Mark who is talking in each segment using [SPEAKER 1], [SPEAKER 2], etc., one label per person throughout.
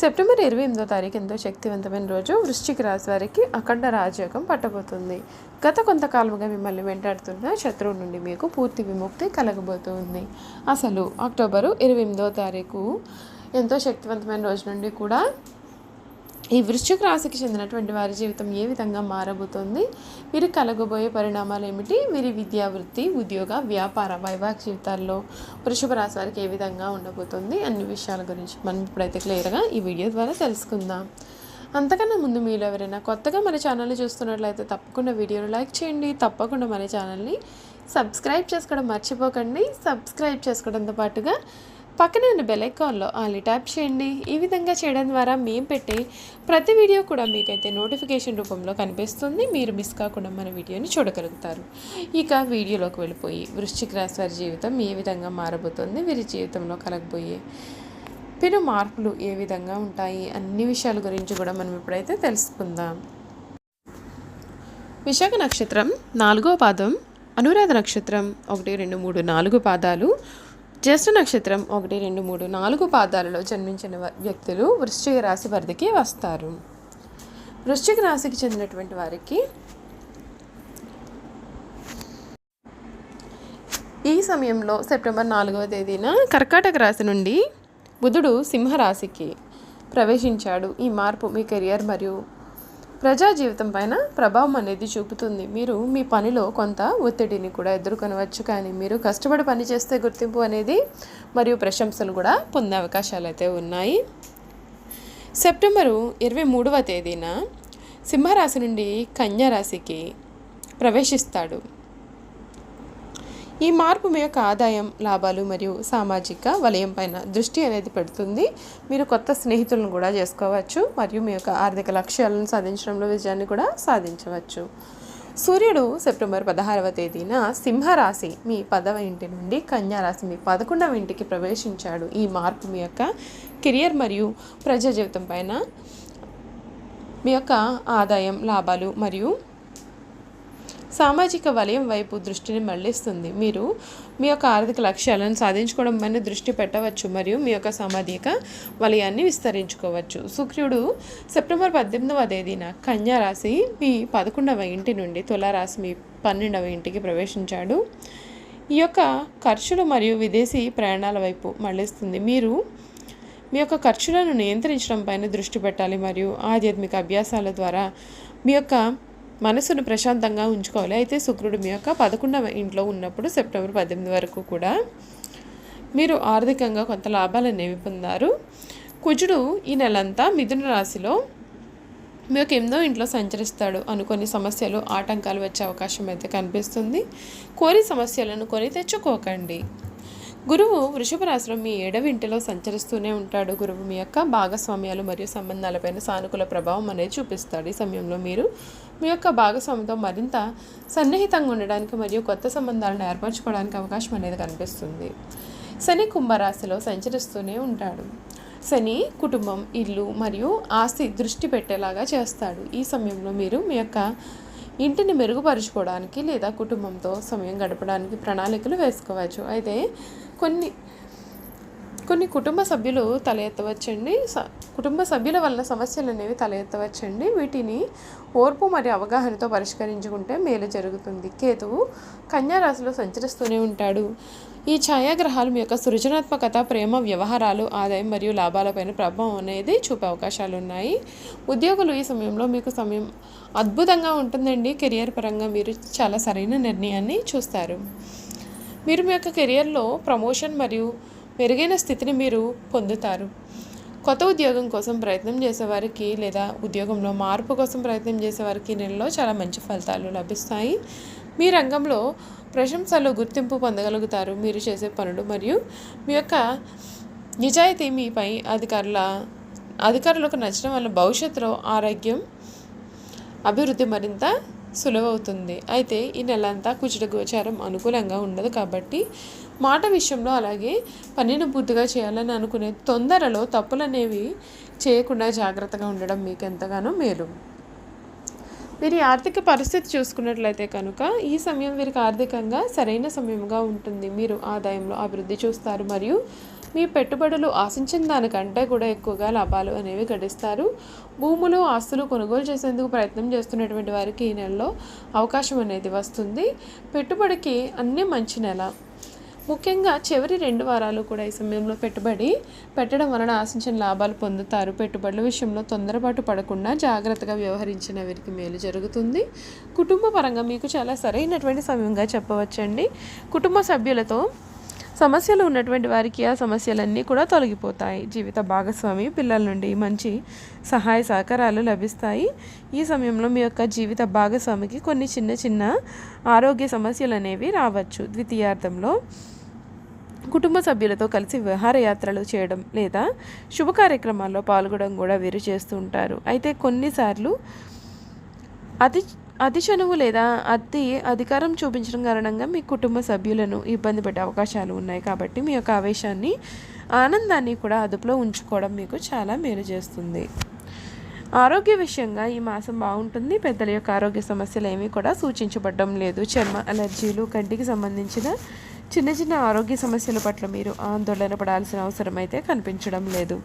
[SPEAKER 1] September ఇరవై ఎనిమిదో తారీఖు ఎంతో శక్తివంతమైన రోజు. వృశ్చిక రాశి వారికి అఖండ రాజయోగం పట్టబోతుంది. గత కొంతకాలముగా మిమ్మల్ని వెంటాడుతున్న శత్రువు నుండి మీకు పూర్తి విముక్తి కలగబోతుంది. అసలు అక్టోబరు ఇరవై ఎనిమిదో తారీఖు ఎంతో శక్తివంతమైన రోజు నుండి కూడా ఈ వృశ్చిక రాశికి చెందినటువంటి వారి జీవితం ఏ విధంగా మారబోతోంది? వీరు కలగబోయే పరిణామాలు ఏమిటి? వీరి విద్యా వృత్తి ఉద్యోగ వ్యాపార వైవాహిక జీవితాల్లో వృషభ రాశి వారికి ఏ విధంగా ఉండబోతుంది? అన్ని విషయాల గురించి మనం ఇప్పుడైతే క్లియర్గా ఈ వీడియో ద్వారా తెలుసుకుందాం. అంతకన్నా ముందు మీరు ఎవరైనా కొత్తగా మన ఛానల్ని చూస్తున్నట్లయితే తప్పకుండా వీడియోను లైక్ చేయండి. తప్పకుండా మన ఛానల్ని సబ్స్క్రైబ్ చేసుకోవడం మర్చిపోకండి. సబ్స్క్రైబ్ చేసుకోవడంతో పాటుగా పక్కనే ఉన్న బెల్ ఐకాన్లో ఆల్ని ట్యాప్ చేయండి. ఈ విధంగా చేయడం ద్వారా మేము పెట్టే ప్రతి వీడియో కూడా మీకైతే నోటిఫికేషన్ రూపంలో కనిపిస్తుంది. మీరు మిస్ కాకుండా మన వీడియోని చూడగలుగుతారు. ఇక వీడియోలోకి వెళ్ళిపోయి వృశ్చిక రాశి వారి జీవితం ఏ విధంగా మారబోతుంది? వీరి జీవితంలో కలగబోయే పెను మార్పులు ఏ విధంగా ఉంటాయి? అన్ని విషయాల గురించి కూడా మనం ఇప్పుడైతే తెలుసుకుందాం. విశాఖ నక్షత్రం నాలుగో పాదం అనురాధ నక్షత్రం ఒకటి రెండు మూడు నాలుగు పాదాలు జ్యేష్ఠ నక్షత్రం ఒకటి రెండు మూడు నాలుగు పాదాలలో జన్మించిన వ- వ్యక్తులు వృశ్చిక రాశి పరిధికి వస్తారు. వృశ్చిక రాశికి చెందినటువంటి వారికి ఈ సమయంలో సెప్టెంబర్ నాలుగవ తేదీన కర్కాటక రాశి నుండి బుధుడు సింహరాశికి ప్రవేశించాడు. ఈ మార్పు మీ కెరియర్ మరియు ప్రజా జీవితం పైన ప్రభావం అనేది చూపుతుంది. మీరు మీ పనిలో కొంత ఒత్తిడిని కూడా ఎదుర్కొనవచ్చు. కానీ మీరు కష్టపడి పని చేస్తే గుర్తింపు అనేది మరియు ప్రశంసలు కూడా పొందే అవకాశాలు అయితే ఉన్నాయి. సెప్టెంబరు ఇరవై మూడవ తేదీన సింహరాశి నుండి కన్యారాశికి ప్రవేశిస్తాడు. ఈ మార్పు మీ యొక్క ఆదాయం లాభాలు మరియు సామాజిక వలయం పైన దృష్టి అనేది పెడుతుంది. మీరు కొత్త స్నేహితులను కూడా చేసుకోవచ్చు మరియు మీ యొక్క ఆర్థిక లక్ష్యాలను సాధించడంలో విజయాన్ని కూడా సాధించవచ్చు. సూర్యుడు సెప్టెంబర్ పదహారవ తేదీన సింహరాశి మీ పదవ ఇంటి నుండి కన్యా రాశి మీ పదకొండవ ఇంటికి ప్రవేశించాడు. ఈ మార్పు మీ యొక్క కెరియర్ మరియు ప్రజా జీవితం పైన మీ యొక్క ఆదాయం లాభాలు మరియు సామాజిక వలయం వైపు దృష్టిని మళ్ళిస్తుంది మీరు మీ యొక్క ఆర్థిక లక్ష్యాలను సాధించుకోవడం పైన దృష్టి పెట్టవచ్చు మరియు మీ యొక్క సామాజిక వలయాన్ని విస్తరించుకోవచ్చు. శుక్రుడు సెప్టెంబర్ పద్దెనిమిదవ తేదీన కన్యా రాశి మీ పదకొండవ ఇంటి నుండి తులారాశి మీ పన్నెండవ ఇంటికి ప్రవేశించాడు. ఈ యొక్క ఖర్చులు మరియు విదేశీ ప్రయాణాల వైపు మళ్ళిస్తుంది. మీరు మీ యొక్క ఖర్చులను నియంత్రించడం పైన దృష్టి పెట్టాలి మరియు ఆధ్యాత్మిక అభ్యాసాల ద్వారా మీ యొక్క మనసును ప్రశాంతంగా ఉంచుకోవాలి. అయితే శుక్రుడు మీ యొక్క పదకొండవ ఇంట్లో ఉన్నప్పుడు సెప్టెంబర్ పద్దెనిమిది వరకు కూడా మీరు ఆర్థికంగా కొంత లాభాలు అనేవి పొందారు. కుజుడు ఈ నెలంతా మిథున రాశిలో మీ యొక్క ఎనిమిదో ఇంట్లో సంచరిస్తాడు అనుకొని సమస్యలు ఆటంకాలు వచ్చే అవకాశం అయితే కనిపిస్తుంది. కోరి సమస్యలను కొని తెచ్చుకోకండి. గురువు వృషభ రాశిలో మీ ఏడవ ఇంటిలో సంచరిస్తూనే ఉంటాడు. గురువు మీ యొక్క భాగస్వామ్యాలు మరియు సంబంధాలపైన సానుకూల ప్రభావం అనేది చూపిస్తాడు. ఈ సమయంలో మీరు మీ యొక్క భాగస్వామితో మరింత సన్నిహితంగా ఉండడానికి మరియు కొత్త సంబంధాలను ఏర్పరచుకోవడానికి అవకాశం అనేది కనిపిస్తుంది. శని కుంభరాశిలో సంచరిస్తూనే ఉంటాడు. శని కుటుంబం ఇల్లు మరియు ఆస్తి దృష్టి పెట్టేలాగా చేస్తాడు. ఈ సమయంలో మీరు మీ యొక్క ఇంటిని మెరుగుపరుచుకోవడానికి లేదా కుటుంబంతో సమయం గడపడానికి ప్రణాళికలు వేసుకోవచ్చు. అయితే కొన్ని కొన్ని కుటుంబ సభ్యులు తల ఎత్తవచ్చండి. స కుటుంబ సభ్యుల వలన సమస్యలు అనేవి తల ఎత్తవచ్చండి. వీటిని ఓర్పు మరియు అవగాహనతో పరిష్కరించుకుంటే మేలు జరుగుతుంది. కేతువు కన్యారాశిలో సంచరిస్తూనే ఉంటాడు. ఈ ఛాయాగ్రహాలు మీ యొక్క సృజనాత్మకత ప్రేమ వ్యవహారాలు ఆదాయం మరియు లాభాలపైన ప్రభావం అనేది చూపే అవకాశాలు ఉన్నాయి. ఉద్యోగులు ఈ సమయంలో మీకు సమయం అద్భుతంగా ఉంటుందండి. కెరియర్ పరంగా మీరు చాలా సరైన నిర్ణయాన్ని చూస్తారు. మీరు మీ యొక్క కెరియర్లో ప్రమోషన్ మరియు మెరుగైన స్థితిని మీరు పొందుతారు. కొత్త ఉద్యోగం కోసం ప్రయత్నం చేసేవారికి లేదా ఉద్యోగంలో మార్పు కోసం ప్రయత్నం చేసేవారికి ఈ నెలలో చాలా మంచి ఫలితాలు లభిస్తాయి. మీ రంగంలో ప్రశంసలు గుర్తింపు పొందగలుగుతారు. మీరు చేసే పనులు మరియు మీ యొక్క నిజాయితీ మీపై అధికారుల అధికారులకు నచ్చడం వల్ల భవిష్యత్తులో ఆరోగ్యం అభివృద్ధి మరింత సులువవుతుంది. అయితే ఈ నెలంతా కుచుట గోచారం అనుకూలంగా ఉండదు కాబట్టి మాట విషయంలో అలాగే పనిని పూర్తిగా చేయాలని అనుకునే తొందరలో తప్పులనేవి చేయకుండా జాగ్రత్తగా ఉండడం మీకు ఎంతగానో మేలు. వీరి ఆర్థిక పరిస్థితి చూసుకున్నట్లయితే కనుక ఈ సమయం వీరికి ఆర్థికంగా సరైన సమయంగా ఉంటుంది. మీరు ఆదాయంలో అభివృద్ధి చూస్తారు. మరియు మీ పెట్టుబడులు ఆశించిన దానికంటే కూడా ఎక్కువగా లాభాలు అనేవి గడిస్తారు. భూములు ఆస్తులు కొనుగోలు చేసేందుకు ప్రయత్నం చేస్తున్నటువంటి వారికి ఈ నెలలో అవకాశం అనేది వస్తుంది. పెట్టుబడికి అన్నీ మంచి నెల. ముఖ్యంగా చివరి రెండు వారాలు కూడా ఈ సమయంలో పెట్టుబడి పెట్టడం వలన ఆశించిన లాభాలు పొందుతారు. పెట్టుబడుల విషయంలో తొందరపాటు పడకుండా జాగ్రత్తగా వ్యవహరించిన వీరికి మేలు జరుగుతుంది. కుటుంబ పరంగా మీకు చాలా సరైనటువంటి సమయంగా చెప్పవచ్చండి. కుటుంబ సభ్యులతో సమస్యలు ఉన్నటువంటి వారికి ఆ సమస్యలన్నీ కూడా తొలగిపోతాయి. జీవిత భాగస్వామి పిల్లల నుండి మంచి సహాయ సహకారాలు లభిస్తాయి. ఈ సమయంలో మీ యొక్క జీవిత భాగస్వామికి కొన్ని చిన్న చిన్న ఆరోగ్య సమస్యలు అనేవి రావచ్చు. ద్వితీయార్థంలో కుటుంబ సభ్యులతో కలిసి విహారయాత్రలు చేయడం లేదా శుభ కార్యక్రమాల్లో పాల్గొనడం కూడా వీరు చేస్తూ ఉంటారు. అయితే కొన్నిసార్లు అతి అతి చనువు లేదా అతి అధికారం చూపించడం కారణంగా మీ కుటుంబ సభ్యులను ఇబ్బంది పెట్టే అవకాశాలు ఉన్నాయి కాబట్టి మీ యొక్క ఆవేశాన్ని ఆనందాన్ని కూడా అదుపులో ఉంచుకోవడం మీకు చాలా మేలు చేస్తుంది. ఆరోగ్య విషయంగా ఈ మాసం బాగుంటుంది. పెద్దల యొక్క ఆరోగ్య సమస్యలు ఏమీ కూడా సూచించబడడం లేదు. చర్మ అలర్జీలు కంటికి సంబంధించిన చిన్న చిన్న ఆరోగ్య సమస్యల పట్ల మీరు ఆందోళన పడాల్సిన అవసరం అయితే కనిపించడం లేదు.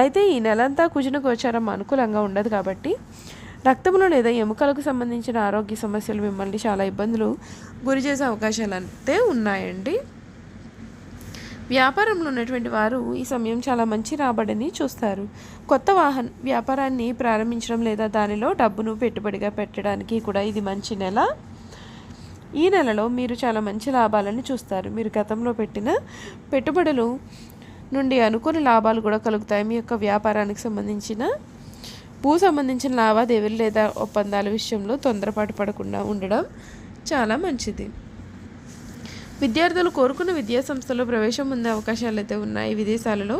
[SPEAKER 1] అయితే ఈ నెలంతా కుజున గోచారం అనుకూలంగా ఉండదు కాబట్టి రక్తంలో లేదా ఎముకలకు సంబంధించిన ఆరోగ్య సమస్యలు మిమ్మల్ని చాలా ఇబ్బందులు గురి చేసే అవకాశాలు అయితే ఉన్నాయండి. వ్యాపారంలో ఉన్నటువంటి వారు ఈ సమయం చాలా మంచి రాబడిని చూస్తారు. కొత్త వాహన వ్యాపారాన్ని ప్రారంభించడం లేదా దానిలో డబ్బును పెట్టుబడిగా పెట్టడానికి కూడా ఇది మంచి నెల. ఈ నెలలో మీరు చాలా మంచి లాభాలను చూస్తారు. మీరు గతంలో పెట్టిన పెట్టుబడులు నుండి అనుకుని లాభాలు కూడా కలుగుతాయి. మీ యొక్క వ్యాపారానికి సంబంధించిన భూ సంబంధించిన లావాదేవీలు లేదా ఒప్పందాల విషయంలో తొందరపాటు పడకుండా ఉండడం చాలా మంచిది. విద్యార్థులు కోరుకున్న విద్యా సంస్థలో ప్రవేశం పొందే అవకాశాలు అయితే ఉన్నాయి. విదేశాలలో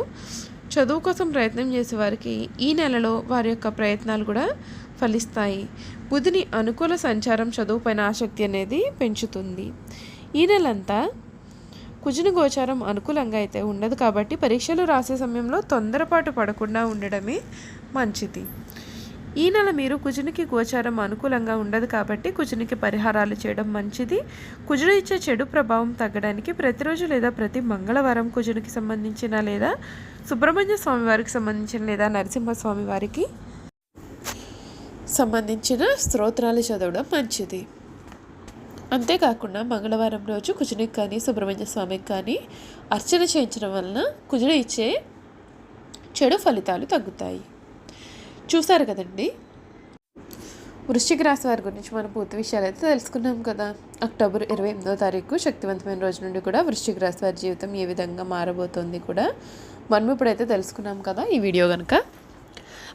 [SPEAKER 1] చదువు కోసం ప్రయత్నం చేసే వారికి ఈ నెలలో వారి యొక్క ప్రయత్నాలు కూడా ఫలిస్తాయి. బుధుని అనుకూల సంచారం చదువుపైన ఆసక్తి అనేది పెంచుతుంది. ఈ నెలంతా కుజుని గోచారం అనుకూలంగా అయితే ఉండదు కాబట్టి పరీక్షలు రాసే సమయంలో తొందరపాటు పడకుండా ఉండడమే మంచిది. ఈ నెల మీరు కుజునికి గోచారం అనుకూలంగా ఉండదు కాబట్టి కుజునికి పరిహారాలు చేయడం మంచిది. కుజుడు ఇచ్చే చెడు ప్రభావం తగ్గడానికి ప్రతిరోజు లేదా ప్రతి మంగళవారం కుజునికి సంబంధించిన లేదా సుబ్రహ్మణ్య స్వామి వారికి సంబంధించిన లేదా నరసింహస్వామి వారికి సంబంధించిన స్తోత్రాలు చదవడం మంచిది. అంతేకాకుండా మంగళవారం రోజు కుజునికి కానీ సుబ్రహ్మణ్య స్వామికి కానీ అర్చన చేయించడం వలన కుజుడు ఇచ్చే చెడు ఫలితాలు తగ్గుతాయి. చూసారు కదండి? వృశ్చిక రాశి వారి గురించి మనం పూర్తి విషయాలు అయితే తెలుసుకున్నాం కదా. అక్టోబర్ ఇరవై ఎనిమిదో తారీఖు శక్తివంతమైన రోజు నుండి కూడా వృశ్చిక రాశి వారి జీవితం ఏ విధంగా మారబోతోంది కూడా మనం ఇప్పుడైతే తెలుసుకున్నాం కదా. ఈ వీడియో కనుక